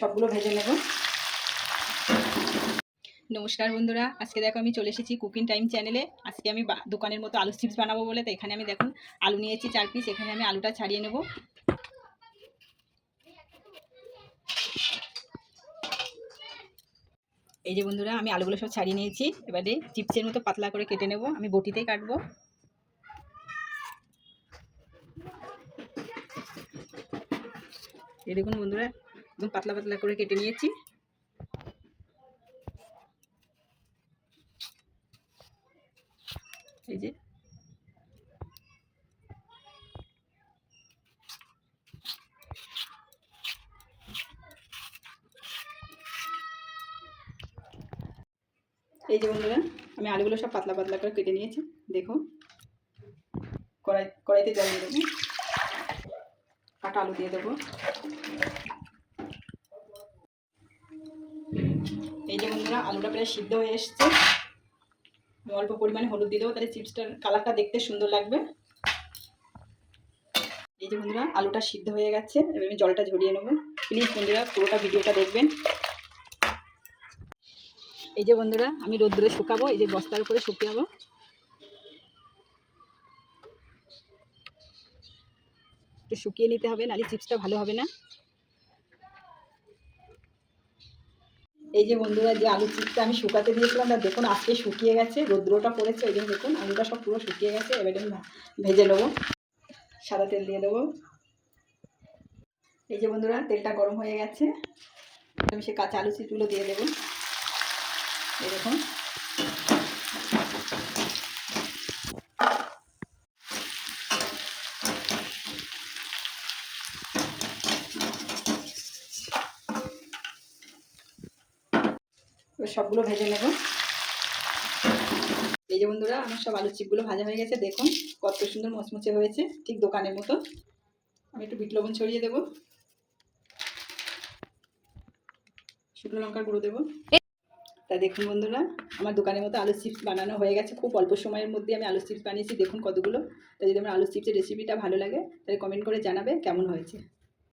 সবগুলো ভেজে নেব। নমস্কার বন্ধুরা, আজকে দেখো আমি চলে এসেছি কুকিং টাইম চ্যানেলে। আজকে আমি দোকানের মতো আলু চিপস বানাবো বলে তো এখানে আমি দেখুন আলু নিয়েছি চার পিস এখানে আমি আলুটা ছাড়িয়ে নেব। এই যে বন্ধুরা, আমি আলুগুলো সব ছাড়িয়ে নিয়েছি। এবারে চিপসের মতো পাতলা করে কেটে নেব, আমি বটিতেই কাটবো। এই দেখুন বন্ধুরা একদম পাতলা পাতলা করে কেটে নিয়েছি। এই যে। এই যে বন্ধুরা, আমি আলুগুলো সব পাতলা পাতলা করে কেটে নিয়েছি, দেখুন। কড়াই কড়াইতে জল দেবো। কাটা আলু দিয়ে দেবো। এই যে বন্ধুরা, আলুটা প্রায় সিদ্ধ হয়ে এসছে। অল্প পরিমাণে হলুদ দিয়ে দেবো, তাহলে চিপসটার কালারটা দেখতে সুন্দর লাগবে। এই যে বন্ধুরা, আলুটা সিদ্ধ হয়ে গেছে, এবার আমি জলটা ঝরিয়ে নেব। প্লিজ বন্ধুরা, পুরোটা ভিডিওটা দেখবেন। এই যে বন্ধুরা, আমি রোদ্দুরে শুকাবো, এই যে বস্তার উপরে শুকিয়ে একটু শুকিয়ে নিতে হবে, নাহলে চিপসটা ভালো হবে না। এই যে বন্ধুরা, যে আলু চিপসটা আমি শুকাতে দিয়েছিলাম, তা দেখুন আজকে শুকিয়ে গেছে, রৌদ্রটা পড়েছে ওই জন্য দেখুন, আলুটা সব পুরো শুকিয়ে গেছে, এবারে আমি ভেজে নেব, সাদা তেল দিয়ে দেবো। এই যে বন্ধুরা, তেলটা গরম হয়ে গেছে আমি সে কাঁচা আলু চিপসগুলো দিয়ে দেবো। এরকম এবার সবগুলো ভেজে নেব। এই যে বন্ধুরা, আমার সব আলুর চিপগুলো ভাজা হয়ে গেছে। দেখুন কত সুন্দর মচমচে হয়েছে, ঠিক দোকানের মতো। আমি একটু বিট লবণ ছড়িয়ে দেবো। শুকনো লঙ্কার গুঁড়ো দেবো। তা দেখুন বন্ধুরা, আমার দোকানের মতো আলু চিপস বানানো হয়ে গেছে। খুব অল্প সময়ের মধ্যে আমি আলু চিপস বানিয়েছি। দেখুন কতগুলো। তা যদি আমার আলু চিপসের রেসিপিটা ভালো লাগে, তাহলে কমেন্ট করে জানাবে কেমন হয়েছে।